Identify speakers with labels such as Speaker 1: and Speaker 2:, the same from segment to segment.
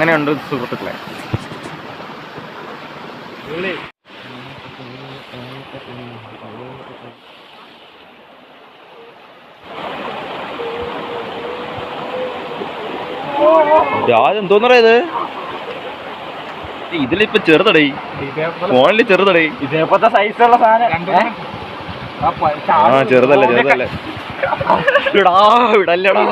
Speaker 1: അങ്ങനെയുണ്ട് സുഹൃത്തുക്കളെ. രാജ് പറയത് ഇത്? ഇതിലിപ്പോ ചെറുതടേ. ഫോണിൽ ചെറുതടേ.
Speaker 2: ഇതേപോലത്തെ സൈസുള്ള സാധനം.
Speaker 1: ആ ചെറുതല്ല ചെറുതല്ല. ഇടാ വിടല്ലടാ.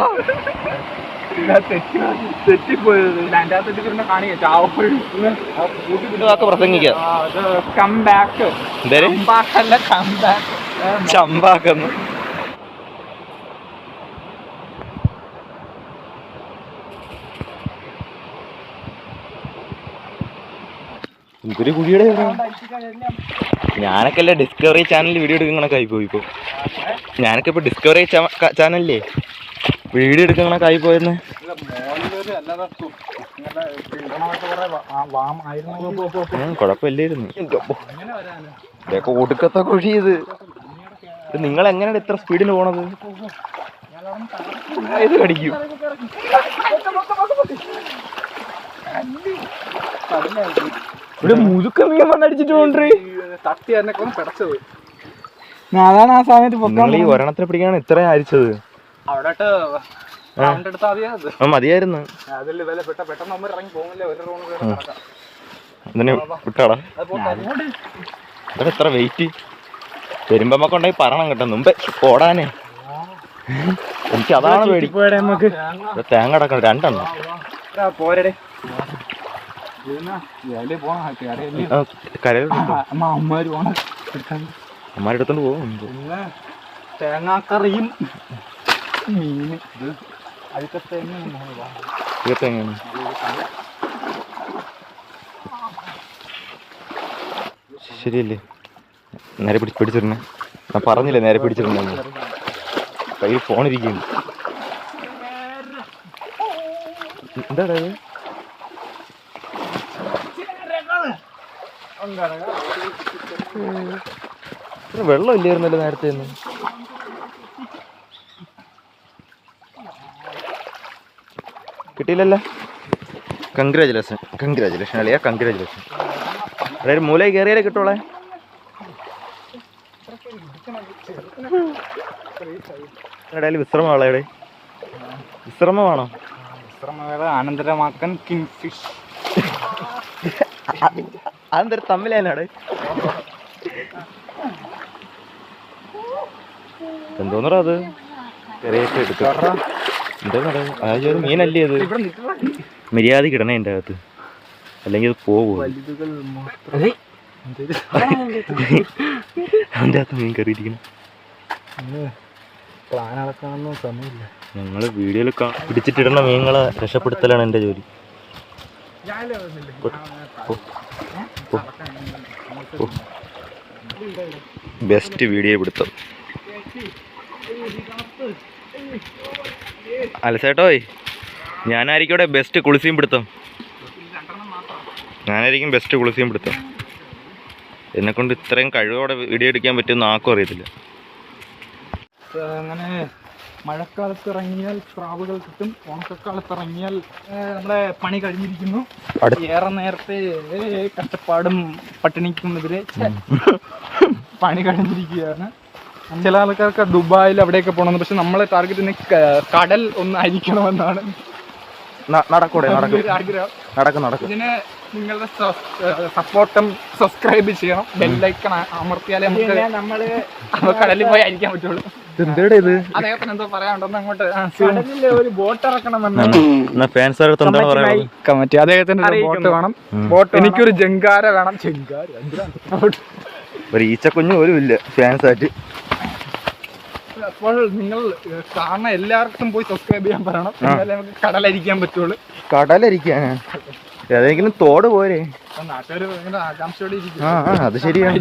Speaker 1: പ്രസംഗിക്കാം ചമ്പാക്കുന്നു. എന്തൊരു കുഴിയുടെ ഞാനൊക്കെ അല്ലേ ഡിസ്കവറി ചാനലിൽ വീഡിയോ എടുക്കുന്നൊക്കെ പോയി ഇപ്പോൾ ഞാനൊക്കെ ഇപ്പൊ ഡിസ്കവറി ചാനലില്ലേ വീഡിയോ എടുക്കണ കൈ പോയെന്ന് ഉം, കുഴപ്പമില്ലായിരുന്നു. ഇതൊക്കെ ഒടുക്കത്തെ കുഴി ഇത്. ഇത് നിങ്ങൾ എങ്ങനെയാണ് ഇത്ര സ്പീഡിൽ പോണത്? ഇത് കടിക്കും. ഇവിടെ മുഴുക്ക മീൻ വന്നടിച്ചിട്ടുണ്ട്
Speaker 2: തട്ടി തന്നെ പിടച്ചത്. അതാണ് ആ സമയത്ത്
Speaker 1: ഈ ഒരെണ്ണത്തിനെ പിടിക്കാണ് ഇത്രയും അരിച്ചത്.
Speaker 2: അവിടെ റൗണ്ട് എടുത്താൽ അത്?
Speaker 1: ആ മതിയായിരുന്നു.
Speaker 2: വില പെട്ട പെട്ടെന്ന് ഇറങ്ങി പോകുന്നില്ല? ഒരു റൗണ്ട്
Speaker 1: ഇതിനെ വിട്ടാടാ. ഇവിടെ എത്ര വെയിറ്റ് വരുമ്പോ നമുക്ക് ഉണ്ടെങ്കിൽ പറയണം കേട്ടോ മുമ്പേ ഓടാനേ. എനിക്ക് അതാണ് പേടി.
Speaker 2: നമുക്ക്
Speaker 1: തേങ്ങ. അടക്കണം രണ്ടെണ്ണം.
Speaker 2: പോരടേ. പോണ
Speaker 1: ആ, കരയിലുണ്ട്
Speaker 2: അമ്മമാര് പോണ.
Speaker 1: അമ്മാരുടെ അടുത്തോണ്ട് പോകും.
Speaker 2: തേങ്ങാക്കറിയും. മീന് ഇത് അതൊക്കെ തേങ്ങ
Speaker 1: ഇതൊക്കെ എങ്ങനെയാണ് ശരിയല്ലേ? നേരെ പിടിച്ച് പിടിച്ചിരുന്നേ. ഞാൻ പറഞ്ഞില്ലേ നേരെ പിടിച്ചിരുന്നു കയ്യിൽ ഫോൺ ഇരിക്കുന്നു എന്താടാ വെള്ളം ഇല്ലായിരുന്നല്ലോ നേരത്തെ ഒന്നും കിട്ടിയില്ലല്ലോ. കൺഗ്രാജുലേഷൻ കൺഗ്രാജുലേഷൻ അല്ലേ കൺഗ്രാജുലേഷൻ അതായത് മൂല കയറിയാലേ കിട്ടോളെ ഇടയിൽ വിശ്രമമാണോ
Speaker 2: വിശ്രമവേള ആനന്ദരമാക്കാൻ കിങ് ഫിഷ്
Speaker 1: അതെന്തൊരു തമ്മിലേനാട് എന്തോന്നറ അത്? ചെറിയ എടുക്കാം മീനല്ലേ അത് മര്യാദ ഇടണേ എന്റെ അകത്ത്. അല്ലെങ്കിൽ അത് പോവോ?
Speaker 2: വലുതുകൾ
Speaker 1: അതിന്റെ അകത്ത്. മീൻ കറിയിരിക്കണം
Speaker 2: പ്ലാൻ അളക്കാനൊന്നും സമയമില്ല.
Speaker 1: ഞങ്ങൾ വീഡിയോയിൽ പിടിച്ചിട്ടിടുന്ന മീനുകളെ രക്ഷപ്പെടുത്തലാണ് എന്റെ ജോലി. ബെസ്റ്റ് വീഡിയോ പിടുത്തം. അലസേട്ടോയ് ഞാനായിരിക്കും ഇവിടെ ബെസ്റ്റ് കുളിസിയും പിടുത്തം. ഞാനായിരിക്കും ബെസ്റ്റ് കുളിസിയും പിടുത്തം. എന്നെ കൊണ്ട് ഇത്രയും കഴിവോടെ വീഡിയോ എടുക്കാൻ പറ്റുമെന്ന് ആർക്കും അറിയത്തില്ല.
Speaker 2: അങ്ങനെ മഴക്കാലത്ത് ഇറങ്ങിയാൽ പ്രാവുകൾ കിട്ടും ഓണക്കാലത്ത് ഇറങ്ങിയാൽ നമ്മുടെ പണി കഴിഞ്ഞിരിക്കുന്നു. ഏറെ നേരത്തെ കഷ്ടപ്പാടും പട്ടിണിക്കുന്നതിരെ പണി കഴിഞ്ഞിരിക്കുകയാണ്. ചില ആൾക്കാർക്ക് ദുബായിൽ അവിടെയൊക്കെ പോകണമെന്ന് പക്ഷെ നമ്മളെ ടാർഗറ്റിന് കടൽ ഒന്ന് അരിക്കണമെന്നാണ്
Speaker 1: നടക്കൂടെ നടക്കും.
Speaker 2: ഒരു ആഗ്രഹം.
Speaker 1: നടക്കും നടക്കും.
Speaker 2: ഇതിന് നിങ്ങളുടെ സപ്പോർട്ടും സബ്സ്ക്രൈബ് ചെയ്യണം. ബെല്ലൈക്കൺ അമർത്തിയാലേ നമുക്ക് നമ്മൾ കടലിൽ പോയി അരിക്കാൻ പറ്റുള്ളൂ. അദ്ദേഹത്തിന് എന്തോ അങ്ങോട്ട് ഒരു ബോട്ട് ഇറക്കണം ബോട്ട് വേണം. ബോട്ട് എനിക്കൊരു ജങ്കാര വേണം. ജങ്കാര
Speaker 1: ഒരു ഈച്ചക്കുഞ്ഞു പോലും ഇല്ല ഫാൻസ് ആയിട്ട്.
Speaker 2: അപ്പോൾ നിങ്ങൾ കാണുന്ന എല്ലാവർക്കും പോയി സബ്സ്ക്രൈബ് ചെയ്യാൻ പറയണം. എന്നാലേ നമുക്ക് കടലരിക്കാൻ പറ്റുള്ളൂ.
Speaker 1: കടലരിക്കാനാ ഏതെങ്കിലും തോട് പോരെ.
Speaker 2: നാട്ടുകാർ ആകാംക്ഷയോടെ ഇരിക്കും.
Speaker 1: ആ അത് ശരിയാണ്.